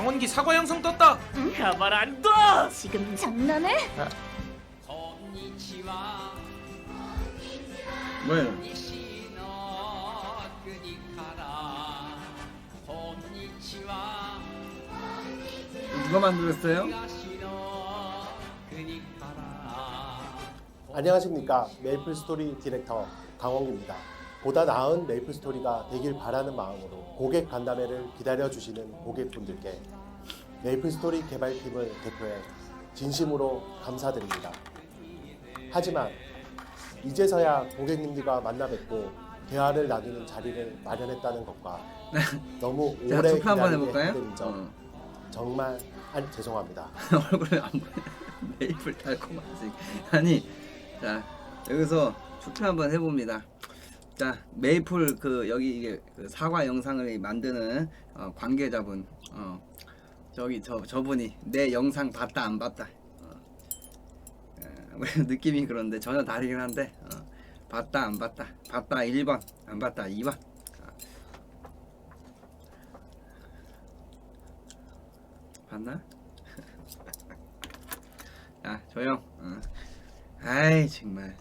강원기 사과 영상 떴다. 가만 안 둬! 지금 장난해? 뭐예요? 누가 만들었어요? 안녕하십니까 메이플 스토리 디렉터 강원기입니다. 보다 나은 메이플 스토리가 되길 바라는 마음으로 고객 간담회를 기다려주시는 고객분들께 메이플 스토리 개발팀을 대표해 진심으로 감사드립니다. 하지만 이제서야 고객님들과 만나 뵙고 대화를 나누는 자리를 마련했다는 것과 너무 자, 오래 투표 한번 기다리게 해볼까요? 해드린 점 어. 정말 안- 죄송합니다. 얼굴에 안 보여. 메이플 달콤하지. 아니, 자 여기서 투표 한번 해봅니다. 자 메이플 그 여기 이게 그 사과 영상을 만드는 어, 관계자분, 어, 저기 저 저분이 내 영상 봤다 안 봤다. 어. 에, 느낌이 그런데 전혀 다르긴 한데 어, 봤다 안 봤다. 봤다 1번, 안 봤다 2번. 봤나? 야 조용. 어. 아이 정말.